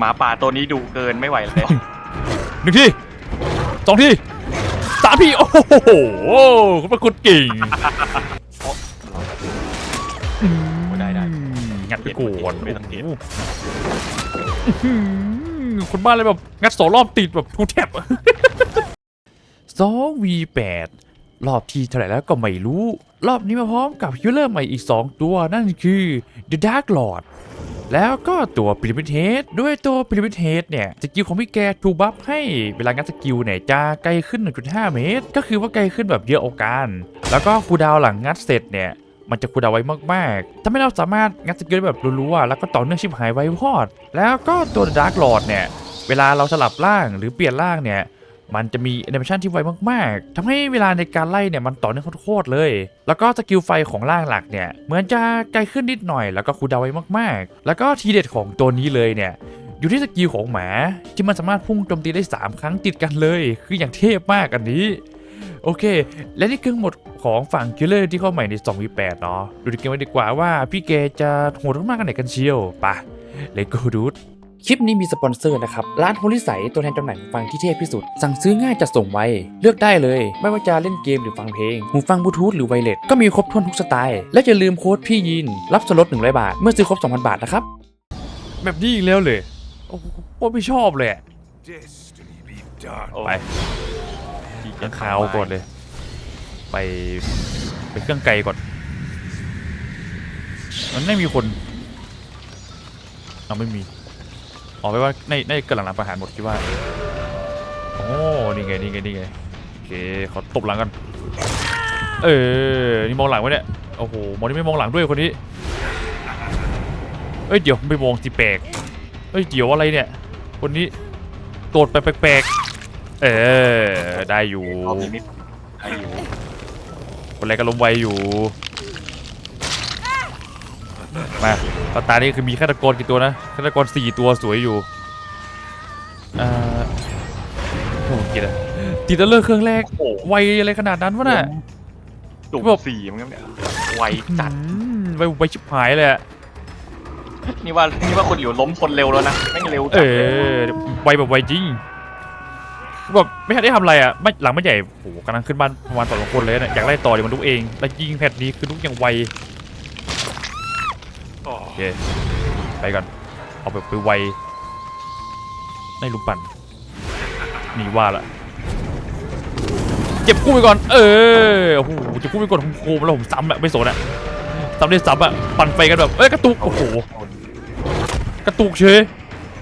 หมาป่าตัวนี้ดุเกินไม่ไหวเลยหนึ่งทีสองทีสามทีโอ้โหคุณเป็นคนเก่งได้ได้อืมงัดไปก่อนไม่ต้องเห็นโอ้โหอื้อหือคนบ้านเลยแบบ งัดสองรอบติดแบบทูแทบสองวีแปด รอบที่เท่าไหร่แล้วก็ไม่รู้ รอบนี้มาพร้อมกับฮิลเลอร์ใหม่อีก 2 ตัวนั่นคือ The Dark Lord แล้วก็ตัวพิริมิเทสด้วยตัวพิริมิเทสเนี่ย สกิลของพี่แกถูกบัฟให้เวลางัดสกิลเนี่ยจะไกลขึ้น 1.5 เมตร ก็คือว่าไกลขึ้นแบบเยอะโอกาสแล้วก็คูดาวหลังงัดเสร็จเนี่ยมันจะคูดาวไว้มากๆทำให้เราสามารถงัดสกิลได้แบบรัวๆแล้วก็ต่อเนื่องชิบหายไว้พอด แล้วก็ตัว Dark Lord เนี่ย เวลาเราสลับร่างหรือเปลี่ยนร่างเนี่ย มันจะมีแอนิเมชันที่ไวมากๆทำให้เวลาในการไล่เนี่ยมันต่อเนื่องโคตรเลย แล้วก็สกิลไฟของร่างหลักเนี่ยเหมือนจะไกลขึ้นนิดหน่อย แล้วก็คูดาวไวมากๆ แล้วก็ทีเด็ดของตัวนี้เลยเนี่ยอยู่ที่สกิลของหมาที่มันสามารถพุ่งโจมตีได้ 3 ครั้งติดกันเลย คืออย่างเทพมากอันนี้โอเค และนี่คือหมดของฝั่งคิลเลอร์ที่เข้าใหม่ใน 2v8 เนาะดูดีเกมกันดีกว่าว่าพี่เกจะโหดมากกันไหนกันเชียวปะเลโก้ดูด คลิปนี้มีสปอนเซอร์นะครับ ร้านโฮลิสัยตัวแทนจำหน่ายหูฟังที่เทพที่สุด สั่งซื้อง่ายจัดส่งไว เลือกได้เลย ไม่ว่าจะเล่นเกมหรือฟังเพลง หูฟังบลูทูธหรือไวเลสก็มีครบถ้วนทุกสไตล์ และอย่าลืมโค้ดพี่ยิน รับส่วนลด100 บาท เมื่อซื้อครบ 2,000 บาทนะครับ แบบนี้อีกแล้วเลยโอ้โหไม่ชอบเลย Destiny be done. โอ้ไปยังขาวก่อนเลย ไป ไปเครื่องไกลก่อน มันไม่มีคนเอาไม่มี ออกไปว่าในในกำลังรับประหารหมดคิดว่าโอ้นี่ไงนี่ไงนี่ไงโอเคขอตบหลังกันเออนี่มองหลังไว้เนี่ยโอ้โหมองนี่ไม่มองหลังด้วยคนนี้เอ้ยเดี๋ยวไม่มองสิแปลกเอ้ยเดี๋ยวอะไรเนี่ย คนนี้โดดไปแปลกๆเออได้อยู่รอบนี้นิดไอ้อยู่คนแรกก็ล้มไวอยู่ มาตอนตานี่คือมีฆาตกรกี่ตัวนะฆาตกรสี่ตัวสวยอยู่อ่าโอ้เกลียดอะติดแล้วเลิกเครื่องแรกโอ้โห ไวอะไรขนาดนั้นวะน่ะดุแบบ สี่มันก็เนี่ยไวจัด อืมไวไวชิบหายเลยอะนี่ว่านี่ว่าคนหลิวล้มคนเร็วแล้วนะแม่งเร็วเอจัดเลยอไวแบบไวจริงแบบไม่ทันได้ทำอะไรอะไม่หลังไม่ใหญ่โอ้โหกำลังขึ้นบ้านประมาณสองคนเลยนะอยากไล่ต่อเดี๋ยวมันลุกเอง แล้วยิงแพทนี้คือลุกอย่างไวโอ้โอ เคไปก่อนเอาแบบไปไวในลุมปั่นนีว่าละเจ็บกู้ไปก่อน เออโอ้โหเจ็บกู้ไปก่อนผมโคมแล้วผมซ้ำอะไม่สนอะซ้ำได้ซ้ำอะปั่นไฟกันแบบเอ้ยกระตุกโอ้โหกระตุกเฉย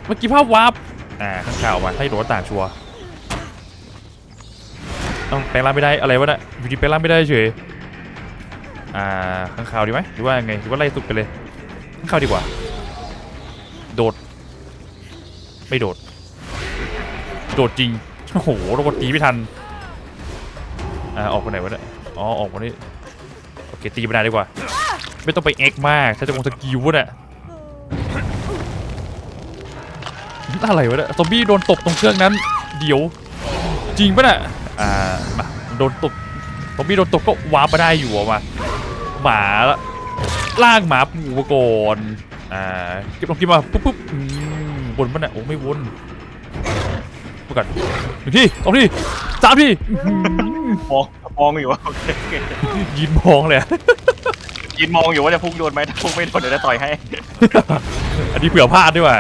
เมื่อกี้ภาพวาร์ปอ่าข้างข่าวมาให้โดนต่างชัวร์ต้องแปลงร่างไม่ได้อะไรวะน่ะอยู่ดีแปลงร่างไม่ได้เฉยอ่าข้างข่าวดีไหมหรือว่าไงหรือว่าไล่สุดไปเลย เข้าดีกว่า โดด ไม่โดด โดดจริง โอ้โหโดนตีไม่ทัน อ่า ออกคนไหนวะเนี่ย อ๋อ ออกคนนี้โอเค ตีไปนานดีกว่า ไม่ต้องไปเอ็กมาก ใช้จะคงสกิลวะเนี่ยอะไรวะเนี่ยซอมบี้โดนตบตรงเครื่องนั้น เดี๋ยว จริงปะเนี่ยอ่า มา โดนตบซอมบี้โดนตบก็วาร์ปมาได้อยู่อะมาหมาละ ล่างหมาปูมาก่อนอ่าเก็บลงกินมาปุ๊บปุ๊บอืมวนปะเนี่ยโอ้ไม่วนมาก่อนหนึ่งที่สองที่สามที่อื้อหือมองมองอยู่ว่าโอเคยืนมองเลยอะยืนมองอยู่ว่าจะพุ่งโดนไหมถ้าพุ่งไม่โดนเดี๋ยวจะต่อยให้ อันนี้เผื่อพลาดด้วยว่ะ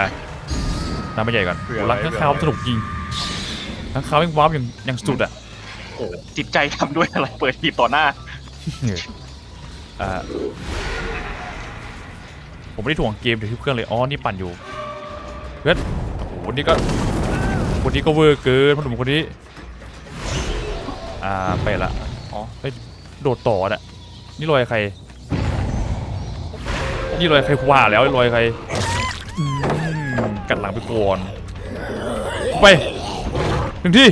น้ำไม่ใหญ่ก่อนเผื่อโอ้ไว้รักข้างคาวสนุกจริงข้างคาวยังวาร์ปอย่างอย่างสุดอะโอ้จิตใจทำด้วยอะไรเปิดทีบต่อหน้าอ่า ผมไม่ได้ถ่วงเกมเดี๋ยวที่เครื่องเลยอ๋อนี่ปั่นอยู่เพื่อนโอ้โหนี่ก็คนนี้ก็เวอร์เกินพ่อหนุ่มคนนี้อ่าไปละอ๋อไปโดดต่อน่ะนี่รอยใคร นี่รอยใครว่าแล้วรอยใครกัดหลังไปก่อนไปหนึ่งที่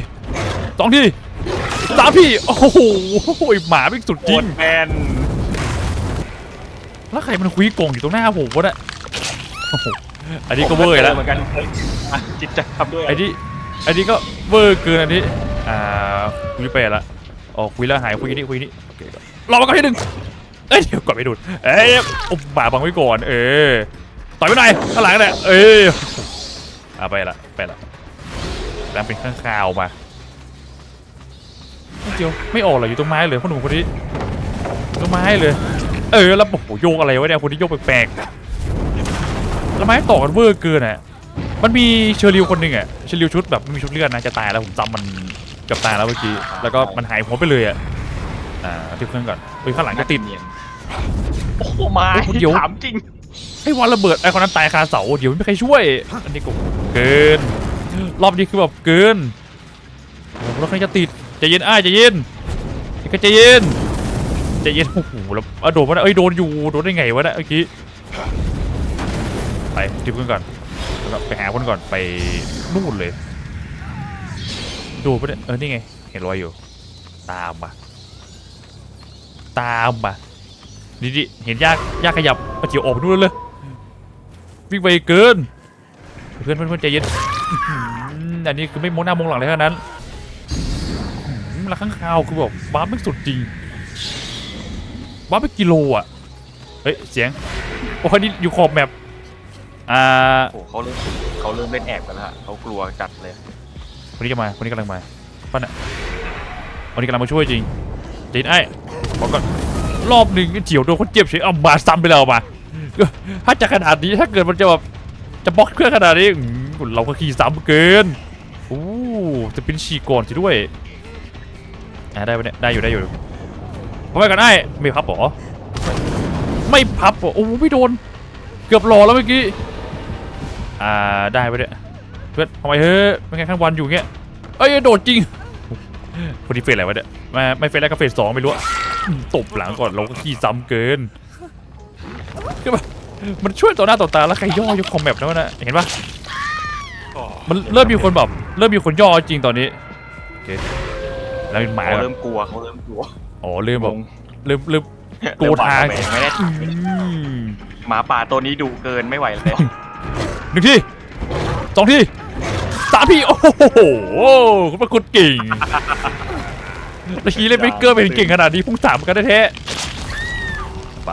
สองที่สามที่โอ้โหหมาเป็นสุดจริงแมน แล้วใครมันคุยโกงอยู่ตรงหน้าผมวะเนี่ยโอ้โหอันนี้ก็เวอร์แล้วเหมือนกันอะจิตใจทำด้วยไอ้นี่ไอ้นี่ก็เวอร์เกินอันนี้อ่าคุยไปละอ๋อคุยแล้วหายคุยนี่คุยนี่โอเคก่อนรอมาก่อนที่หนึ่งเอ้ยเดี๋ยวก่อนไม่ดูดเอ้ยโอ้บาบังไว้ก่อน เออต่อยไปหน่อยข้างหลังเนี่ยเอ้ยอะไปละไปละแปลงเป็นข้างคาวมาเจียวไม่ออกเหรออยู่ตรงไม้เลยคนหนุ่มคนนี้อยู่ตรงไม้เลย เออแล้วโอ้โหโยกอะไรวะเนี่ยคนที่โยกแปลกๆแล้วไม้ต่อกันเวอร์เกินอะมันมีเชอริวคนหนึ่งอะเชอริวชุดแบบไม่มีชุดเลือดนะจะตายแล้วผมจำมันเกับตายแล้วเมื่อกี้แล้วก็มันหายหัวไปเลยอะอ่าที่เครื่องก่อนเฮ้ยข้างหลังก็ติดเนียนโอ้โหมาโอ้โหเดี๋ยวถามจริงไอ้วันระเบิดไอ้คนนั้นตายคาเสาเดี๋ยวไม่มีใครช่วย อันนี้ก็เกิน รอบนี้คือแบบเกินโอ้โหรถคันนี้จะติดใจเย็นอ้ายใจเย็นไอ้ก็ใจเย็น ใจเย็นโอ้โหแล้วโดนวะนะเอ้ยโดนอยู่โดนได้ไงวะเนะเมื่อกี้ไปทิปกันก่อนแล้วก็ไปหาคนก่อนไปนู่นเลย ดูปะเนี่ยเออนี่ไง เห็นรอยอยู่ ตามมาตามมาดิดิเห็นยากยากขยับปะเจียวออกไปนู่นเลยวิ่งไปเกิน เพื่อนเพื่อนใจเย็นอันนี้คือไม่มองหน้ามองหลังเลยเท่านั้นอื้อหือแล้วข้างคาวคือแบบบ้าร์ปไม่สุดจริง บ้าร์ปไปกิโลอะ เฮ้ย เสียง โอ้คนนี้อยู่ขอบแมปอ่าโอ้โหเขาเริ่มเขาเริ่มเล่นแอบกันแล้วฮะเขากลัวจัดเลยคนนี้จะมาคนนี้กำลังมาป้าน่ะคนนี้กำลังมาช่วยจริงเจนไอ้บอกก่อนรอบหนึ่งเจียวโดนคนเจ็บเฉยเอามาซ้ำไปแล้วมาถ้าจะขนาดนี้ถ้าเกิดมันจะแบบจะบล็อกเครื่องขนาดนี้อื้อหือเราก็ขี่ซ้ำเกินอู้จะเป็นฉีกก่อนสิด้วยอ่าได้ปะเนี่ยได้อยู่ได้อยู่ พอไปกันไอ้ไม่พับหรอไม่พับหรอโอ้ไม่โดน เกือบหล่อแล้วเมื่อกี้ อ่าได้ไปเนี่ยเพื่อนทำไมเฮ้ยเป็นไงข้างวันอยู่เงี้ยเอ้ยโดดจริงคนนี้เฟสอะไรวะเนี่ยไม่ไม่เฟสแล้วก็เฟสสองไม่รู้ตบหลังก่อนเราก็ขี้ซ้ำเกินคือแบบมันช่วยต่อหน้าต่อตาแล้วใครย่อยกคอมแมปนะวะนะเห็นปะมันเริ่มมีคนแบบเริ่มมีคนย่อจริงตอนนี้โอเคแล้วหมาเริ่มกลัวเขาเริ่มกลัว อ๋อเริ่มแบบงงเริ่มเริ่มกลัเริ่วมหวาดทางระแวงไม่ได้ อืมหมาป่าตัวนี้ดูเกินไม่ไหวแล้ว หนึ่งทีสองทีสามทีโอ้โหคุณเป็นคนเก่งแล้วชีเล่นไม่เกอร์เป็นเก่งขนาดนี้พุ่งสามกันได้แท้ไป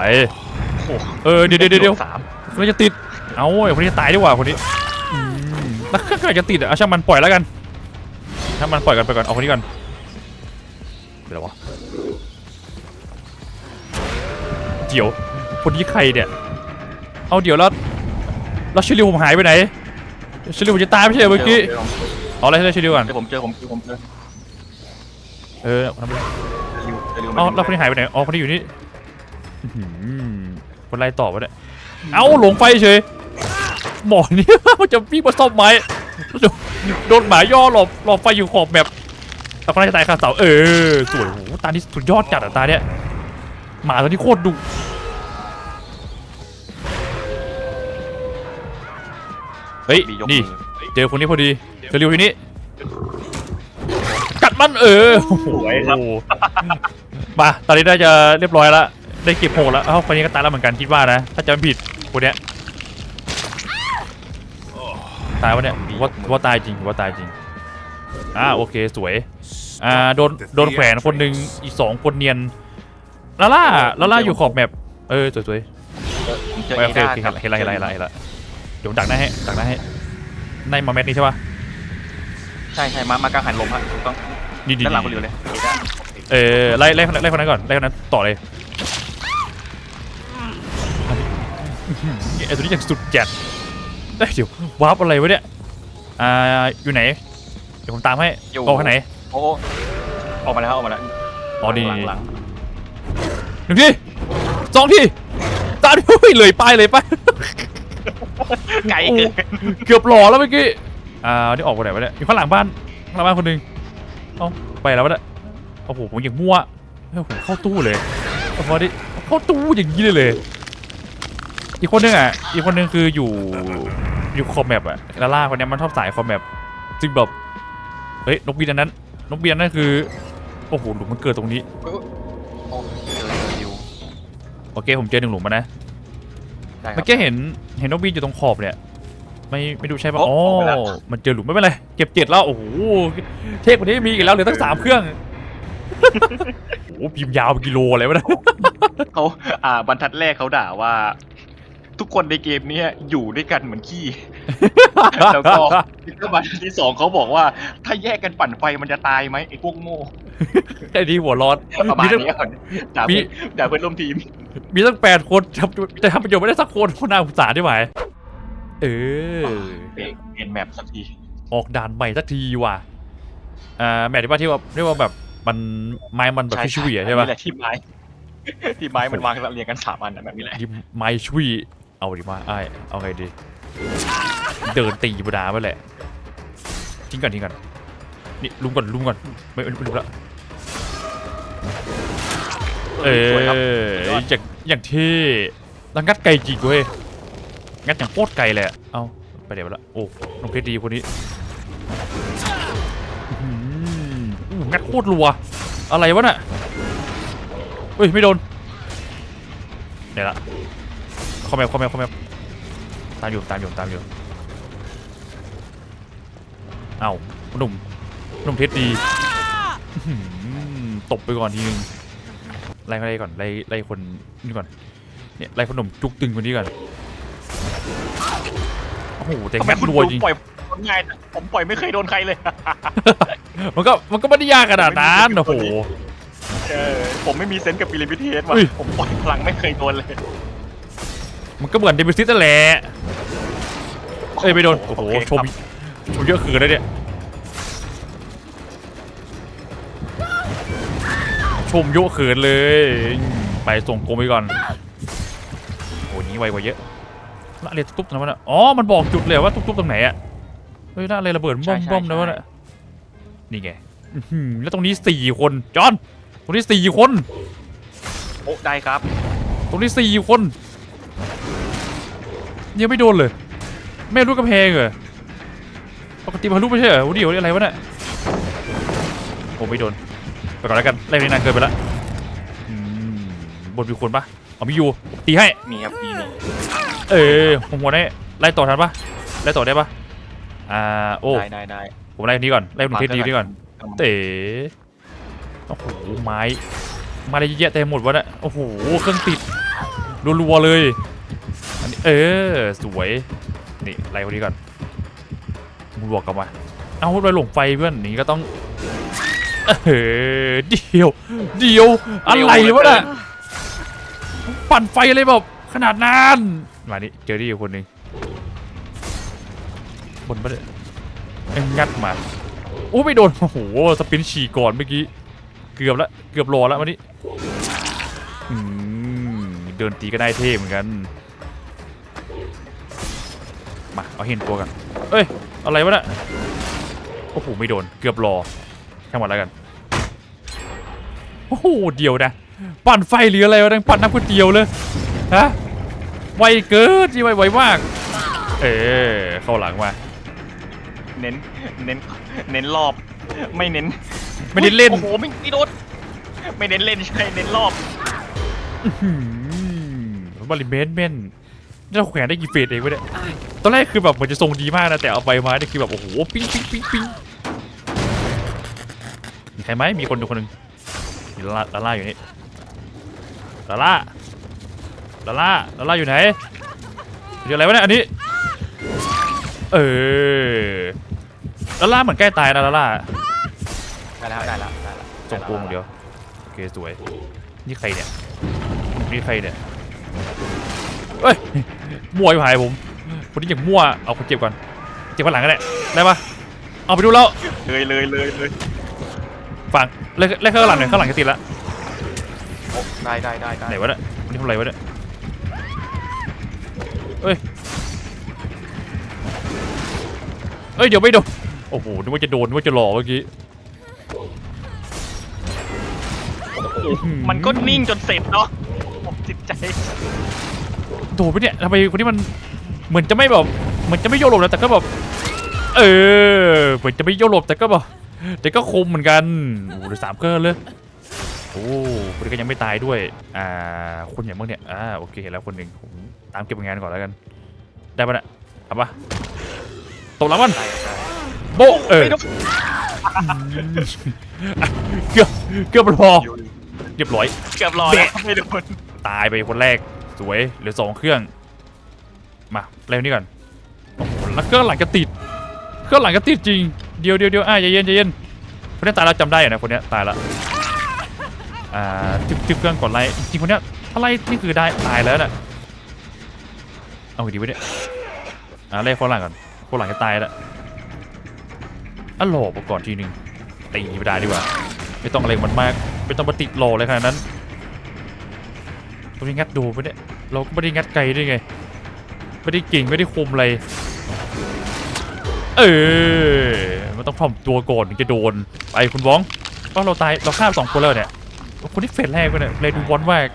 โอ้โหเออเดี๋ยวเดี๋ยวเดี๋ยว สามคนนี้จะติด เอาไอ้คนนี้จะตายดีกว่าคนนี้อืมแล้วเครื่องจะติดอะเอาช่างมันปล่อยแล้วกันช่างมันปล่อยกันไปก่อน เอาคนนี้ก่อนเดี๋ยววะ เดี๋ยว คนนี้ใครเนี่ย เอาเดี๋ยวแล้วแล้วชิลิวผมหายไปไหนชิลิวผมจะตายไม่ใช่เหรอเมื่อกี้ เอาอะไรให้ชิลิวก่อนเดี๋ยวผมเจอผมเจอผมเจอเออเอาไปริวเดี๋ยวริวเอามาแล้วคนนี้หายไปไหน อ๋อ คนนี้อยู่นี่อื้อหือคนไล่ต่อไปเนี่ย เอาหลงไฟเฉย หมอนี่ มันจะวิ่งมาซ่อมไม้โดนโดนหมาย่อหลบหลบไฟอยู่ขอบแบบแต่คนนั้นจะตายคาเสา เออ สวยโหตานี่สุดยอดจัดอะตาเนี่ย หมาตัวนี้โคตรดุเฮ้ยมียกนี่มือเจอคนนี้พอดีเจอริวอยู่นี่กัดมันเออโอ้โหสวยครับ มาตอนนี้น่าจะเรียบร้อยแล้วได้เก็บโหดแล้วเอ้าคนนี้ก็ตายแล้วเหมือนกันคิดว่านะ ถ้าจำไม่ผิดคนเนี้ยตายวะเนี่ยว่าว่าตายจริงว่าตายจริงอ่าโอเคสวยอ่าโดนโดนแขวนคนหนึ่งอีกสองคนเนียน ลาล่าลาล่าอยู่ขอบแมปเออสวยผมเจๆอโอเอเคด้าโอเคกับเห็นละเห็นละเห็นละเห็นละเดี๋ยวผมดักหน้าให้ดักหน้าให้ในมาแมทนี้ใช่ปะใช่ใช่มามากลางหันลมฮะถูกต้องดีดีด้านหลังคนเดียวเลยเอด้าเออไล่ไล่ไล่คนนั้นก่อนไล่คนนั้นต่อเลยไอ้ตัวนี้อย่างสุดจัดได้เดี๋ยววาร์ปอะไรวะเนี่ยอ่าอยู่ไหนเดี๋ยวผมตามให้อยู่เอาข้างไหนโอ้ออกมาแล้วออกมาแล้วอ๋อดีหลังหลัง หนึ่งทีสองทีตามที่เลยไปเลยไปไกลเกินเกือบหล่อแล้วเมื่อกี้อ่านี่ออกไปไหนวะเนี่ยอยู่ข้างหลังบ้านข้างหลังบ้านคนหนึ่งเอ้าไปแล้ววะเนี่ยโอ้โหผมอย่างมั่วเฮ้ยผมเข้าตู้เลยโอ้โหดิเข้าตู้อย่างนี้เลยเลย อีกคนนึงอะอีกคนนึงคืออยู่อยู่คอมแมปอะลาล่าคนเนี้ยมันชอบสายคอมแมปจึงแบบเฮ้ยนกบินอันนั้นนกบินอันนั้นคือโอ้โหหลุมมันเกิดตรงนี้โอ้เจอริว โอเคผมเจอหนึ่งหลุมมานะได้ครับ เมื่อกี้เห็นเห็นนกบินอยู่ตรงขอบเนี่ย ไม่ไม่ดูใช่ปะโอ้อ๋อออกไปแล้ว มันเจอหลุมไม่เป็นไรเก็บเจ็ดแล้วโอ้โหเทพกว่านี้มีอีกแล้วเหลือตั้งสามเครื่องโอ้โหพิมพ์ยาวเป็นกิโลอะไรวะเนะ เขาอ่าบรรทัดแรกเขาด่าว่า ทุกคนในเกมเนี้ยอยู่ด้วยกันเหมือนขี้ แล้วก็แล้วมาที่สองเขาบอกว่า ถ้าแยกกันปั่นไฟมันจะตายไหมไอ้พวกโง่ไอ้นี่หัวร้อน ประมามีณตั้งนี้ก่อนด่ามีเพื่อนด่าเพื่อนร่วมทีม มีตั้งแปดคนทำแต่ทำประโยชน์ไม่ได้สักคนคนน่าสงสารได้ไหมเออเปลี่ยนเปลี่ยนแมปสักที ออกด่านใหม่สักทีว่ะอ่าแมทที่ว่าที่ว่าเรียกว่าแบบมันไม้มันแบบที่ช่วยอะใช่ปะนี่แหละที่ไม้ที่ไม้มันวางเรียงกันสามอันนะแบบนี้แหละที่ไม้ช่วย เอาดิมาไอ้ายเอาไงดี เดินตีบดาไปแหละ ทิ้งก่อนทิ้งก่อน นี่ลุมก่อนลุมก่อน ไม่ไม่ไม่ลุมละเออสวยครับอย่างอย่างเท่แล้วงัดไกลจริงเว้ย งัดอย่างโคตรไกลเลยอะเอาไปเดี๋ยวละ โอ้น้องเพชรดีคนนี้อื้อหืออู้งัดโคตรรัว อะไรวะน่ะเฮ้ย ไม่โดนเดี๋ยวละ คอมแมวคอมแมวคอมแมวตามอยู่ตามอยู่ตามอยู่เอ้าหนุ่มหนุ่มเพชรดีอื้อหือตบไปก่อนทีนึงไล่ไล่ก่อนไล่ไล่คนนี่ก่อนเนี่ยไล่คนหนุ่มจุกตึงคนนี้ก่อนโอ้โหแต่ทำไมงัดคุณรัวดูจริงปล่อยคนง่ายจังผมปล่อยไม่เคยโดนใครเลย มันก็มันก็ไม่ได้ยากขนาดนั้นโอ้โหเออผมไม่มีเซนส์กับปิริมิเทสว่ะอุ้ยผมปล่อยพลังไม่เคยโดนเลย มันก็เหมือนเดบิวซิตนั่นแหละเอ้ยไม่โดน โอ้โหเคชม ครับ ชมเยอะคืนแล้วเนี่ย ชมเยอะคืนเลย ไปส่งโกงไปก่อน โอ้ยนี้ไวกว่าเยอะน่าอะไรตุ๊บๆนะวะน่ะอ๋อ มันบอกจุดเลยว่าตุ๊บๆตรงไหนอะเฮ้ยน่าอะไรระเบิดบ้อมบ้อมๆนะวะน่ะนี่ไงอื้อหือแล้วตรงนี้สี่คน จอห์นตรงนี้สี่คน โอ้ได้ครับ ตรงนี้สี่คน ยังไม่โดนเลย ไม่รู้กำแพงเหรอปกติมันรู้ไม่ใช่เหรอเดี๋ยวอะไรวะเนี่ยผมไม่โดนไปก่อนแล้วกันไล่ไปนานเกินไปละอืมบนมีคนปะเอามีอยู่ตีให้มีครับมีมีเออผมหัวได้ไล่ต่อทันปะไล่ต่อได้ปะอ่าโอ้ได้ได้ได้ผมไล่คนนี้ก่อนไล่คนเพชรดีนี่ก่อนเต๋โอ้โหไม้มาอะไรเยอะแยะเต็มหมดวะเนี่ยโอ้โหเครื่องติดรัวๆเลยอันนี้ เออ สวย นี่ไล่คนนี้ก่อนมึงบอกกลับมา เอาไปหลงไฟเพื่อนนี่ก็ต้อง เออเดียว เดียว อะไรวะเนี่ยปั่นไฟอะไรแบบขนาดนั้นมานี่เจอที่อยู่คนหนึ่งบนปะเนี่ยเอ็งงัดมาโอ้ไม่โดน โอ้โห สปินฉี่ก่อนเมื่อกี้ เกือบละ เกือบรอแล้ววันนี้เดินตีก็ได้เท่เหมือนกัน มาเอาเห็นตัวกัน เอ้ย อะไรวะน่ะโอ้โหไม่โดน เกือบรอแค่หมดแล้วกัน โอ้โห เดียวนะ ปั่นไฟหรืออะไรวะนั่งปั่นน้ำก๋วยเตี๋ยวเลย ฮะ ไวเกินที่ไวไวมาก เออเข้าหลังมา เน้น เน้น เน้นรอบ ไม่เน้น ไม่ได้เล่น โอ้โหไม่ไม่โดน ไม่เน้นเล่นใช่ เน้นรอบหืมบริเมนเมนนี่ เราแขวนได้กี่เฟสเองวะเนี่ยตอนแรกคือแบบเหมือนจะทรงดีมากนะแต่เอาไปมาเนี่ยคือแบบโอ้โหปิ้งปิ้งปิ้งปิ้งมีใครไหมมีคนดูคนหนึ่งมีลาล่าลาล่าอยู่นี่ลาล่าลาล่าลาล่าอยู่ไหนเดี๋ยวอะไรวะเนี่ยอันนี้ เออลาล่าเหมือนใกล้ตายนะลาล่าได้แล้วได้แล้วได้แล้วส่งโกงเดียวโอเคสวย นี่ใครเนี่ยนี่ใครเนี่ย เอ้ยมั่วอยู่หายผมคนนี้อย่างมั่วเอาคนเจ็บก่อนเจ็บข้างหลังก็ได้ได้ปะเอาไปดูแล้วเลยเลยเลยเลยฟังเล่นเล่นข้างหลังหน่อยข้างหลังจะติดละโอ้ได้ได้ได้ได้ไหนวะเนี่ยคนนี้ทำอะไรวะเนี่ยเอ้ยเอ้ยเดี๋ยวไม่โดนโอ้โหนึกว่าจะโดนนึกว่าจะหล่อเมื่อกี้มันก็นิ่งจนเสร็จเนาะผมจิตใจ โดนไปเนี่ยทำไมคนนี้มันเหมือนจะไม่แบบเหมือนจะไม่โยกหลบนะแต่ก็แบบเออเหมือนจะไม่โยกหลบแต่ก็แบบแต่ก็คมเหมือนกันโอ้โหเหลือสามเครื่องเลยโอ้คนนี้ก็ยังไม่ตายด้วยอ่าคนอย่างบ้างเนี่ยอ่าโอเคเห็นแล้วคนหนึ่งผมตามเก็บงานก่อนแล้วกัน ได้ปะเนี่ยทำปะตบหลังมันได้ได้โบะเออไม่โดนเกือบเกือบพอเรียบร้อยเกือบรอแล้วไม่โดนตายไปคนแรก สวยเหลือสองเครื่อง มาเร็วนี่ก่อนโอ้โหแล้วเครื่องหลังจะติดเครื่องหลังจะติดจริงเดียวเดียวเดียวอะใจเย็นใจเย็นคนนี้ตายแล้วจำได้อยู่นะคนนี้ตายแล้วอ่าจึบจึบเครื่องกดไลค์จริงคนเนี้ยถ้าไล่นี่คือได้ตายแล้วน่ะเอาดีไวะเนี่ยอ่าไล่คนหลังก่อนคนหลังจะตายแล้วอะโหลไปก่อนทีนึงตีไม่ได้ดีกว่า ไม่ต้องอะไรมันมาก ไม่ต้องมาติดโหลเลยขนาดนั้น ตรงนี้งัดดูไปเนี่ยเราก็ไม่ได้งัดไกลด้วยไงไม่ได้เก่งไม่ได้คมอะไรเออมันต้องถ่อมตัวก่อนถึงจะโดนไปคุณบ้องก็เราตายเราฆ่าสองคนแล้วเนี่ยคนที่เฟสแรกไปเนี่ยเลยดูบอลมาก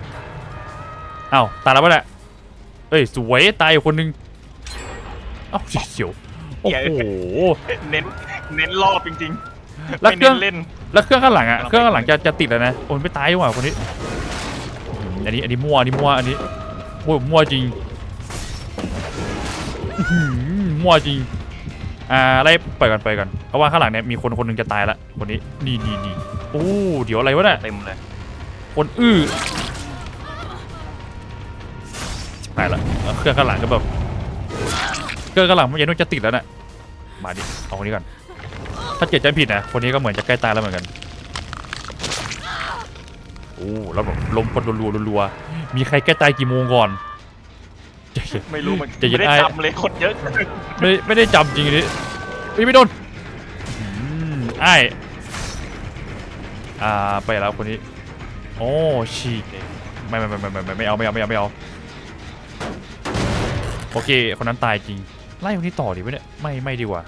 อ้าวตายแล้วปะเนี่ยเอ้ยสวยตายอยู่คนนึงเอ้าเฉียวโอ้โหเน้นเน้นรอบจริงๆแล้วไม่เครื่เน้องนเล่นแล้วเครื่องข้างหลังอะเครื่องข้างหลังจะจะติดแล้วนะโอ้ยไม่ตายดีกว่าคนนี้ อืมอันนี้อันนี้มั่วอันนี้มั่วอันนี้โอ้ยมั่วจริงอื้อหือมั่วจริงอ่าไล่ปล่อยก่อนปล่อยก่อนเพราะว่าข้างหลังเนี่ยมีคนคนหนึงจะตายละคนนี้นี่นี่นี่โอ้เดี๋ยวอะไรวะเนี่ยเต็มเลยคนอื้อตายละแล้วเครื่องข้างหลังก็แบบเครื่องข้างหลังมันยังต้องจะติดแล้วน่ะมาดิเอาคนนี้ก่อนถ้าเจ็ดจะผิดนะคนนี้ก็เหมือนจะใกล้ตายแล้วเหมือนกัน โอ้แล้วแบบล้มคนรัวๆรัวๆมีใครแก้ตายกี่โมงก่อนใจเย็นไม่รู้เหมือนจะยึดไม่ได้ไอ้จำเลยคนเยอะไม่ไม่ได้จำจริงอันนี้เฮ้ยไม่โดนอืมไอ้ายอ่าไปแล้วคนนี้ โอ้ฉีกไม่ไม่ไม่ไม่ไม่ไม่ไม่เอาไม่เอาไม่เอาไม่เอาโอเคคนนั้นตายจริงไล่คนนี้ต่อดีไหมเนี่ยไม่ไม่ดีกว่า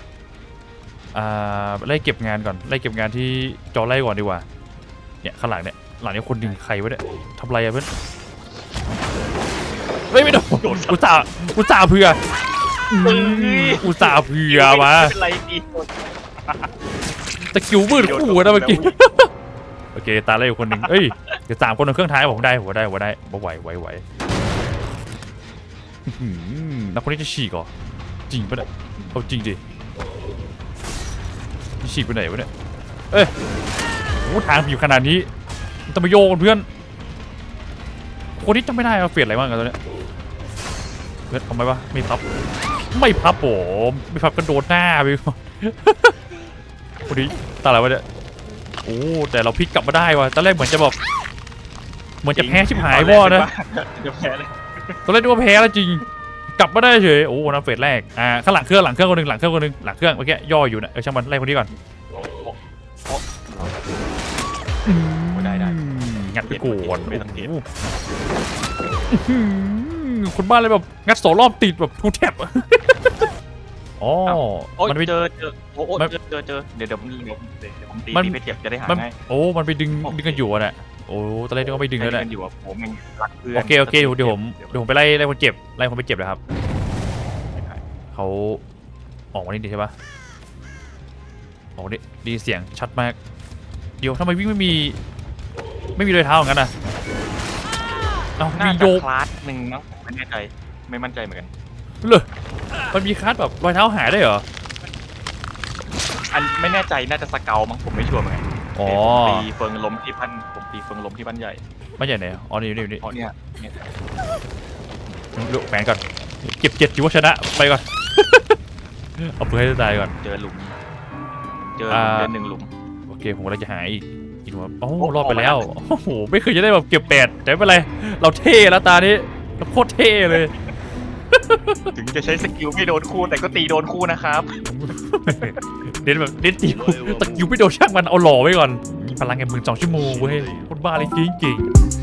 อ่าไล่เก็บงานก่อนไล่เก็บงานที่จอไล่ก่อนดีกว่าเนี่ยข้างหลังเนี่ย หลังนี้คนหนึ่งใครวะเนี่ยทำไรอะเพื่อนไม่ไม่โดนอุตส่าห์อุตส่าห์เผื่ออืมอุตส่าห์เผื่อมาไม่เป็นไรดีตะกิวมืดคู่กันนะเมื่อกี้โอเคตาไล่อยู่คนหนึ่งเอ้ยเดี๋ยวสามคนในเครื่องท้ายผมได้ผมได้ผมได้บ่ไหวไหวไหวอื้อหือแล้วคนนี้จะฉีกเหรอจริงปะเนี่ยเอาจริงดิจะฉีกไปไหนวะเนี่ยเอ้ยโอ้ทางผิวขนาดนี้ มันต้องมาโยกกันเพื่อนคนนี้จำไม่ได้เอาเฟดอะไรบ้างกันตอนเนี้ยเพื่อนทำไมวะไม่พับ ไม่พับผมไม่พับกันโดนหน้าไปก่อนคนนี้ตาอะไรวะเนี่ยโอ้แต่เราพลิกกลับมาได้ว่ะตอนแรกเหมือนจะแบบเหมือนจะแพ้ชิบหายวอดนะจะแพ้เลยตอนแรกนึกว่าแพ้แล้วจริง กลับมาได้เฉยโอ้น้ำเฟสแรกอ่าข้างหลังเครื่องหลังเครื่องคนหนึ่งหลังเครื่องคนหนึ่งหลังเครื่องเมื่อกี้ย่ออยู่นะเออช่างมันไล่คนนี้ก่อน ไปโกนไม่สังเกตโอ้โหอื้อหือคนบ้านเลยแบบงัดสองรอบติดแบบทูแท็บอ๋อโอ้ยมันไปเจอเจอโอ้โอ้มันเจอเจอเจอเดี๋ยวเดี๋ยวผมเดี๋ยวผมเดี๋ยวผมตีมันตีไปเจ็บจะได้หามันง่ายโอ้มันไปดึงโอ้ดึงกันอยู่อะน่ะโอ้ตอนแรกนึกว่าไม่ดึงแล้วแหละกันอยู่อะผมยังรักเพื่อนโอเคโอเคเดี๋ยวเดี๋ยวผมเดี๋ยวผมไปไล่ไล่คนเจ็บไล่คนไปเจ็บเลยครับเขาออกมานี่ดีใช่ปะออกมานี่ดีเสียงชัดมาก เดี๋ยวทำไมวิ่งไม่มี ไม่มีรอยเท้าอย่างนั้นน่ะเอาน่าวิ่งจะโยกคลาสหนึ่งมั้งผมไม่แน่ใจไม่มั่นใจเหมือนกัน เลยมันมีคัสแบบรอยเท้าหายได้เหรอ อันไม่แน่ใจน่าจะสเกลมั้งผมไม่ชัวร์เหมือนกันอ๋อ ผมตีเฟิงล้มที่พันผมตีเฟิงล้มที่บ้านใหญ่ไม่ใช่ไหนอะอ๋อนี่นี่นี่อ๋อเนี่ยเนี่ยลูกแขวนก่อนเก็บเจ็ดถือว่าชนะไปก่อน เอาเพื่อให้ตายก่อน เจอหลุม เจอหลุมอ่า เจอหนึ่งหลุมโอเคผมกำลังจะหาอีกอี กว่าโอ้โอ้รอดไปออกมาแล้วแล้วโอ้โหไม่เคยจะได้แบบเก็บแปดแต่ไม่เป็นไรเราเท่แล้วตานี้เราโคตรเท่เลย ถึงจะใช้สกิลไม่โดนคู่แต่ก็ตีโดนคู่นะครับเน้นแบบเน้นตีตะกิ้วไม่โดนช่างมันเอาหล่อไว้ก่อนมีพลังแห่งหมื่นสองชั่วโมงเว้ยโคตรบ้าเลยจริงจริงๆ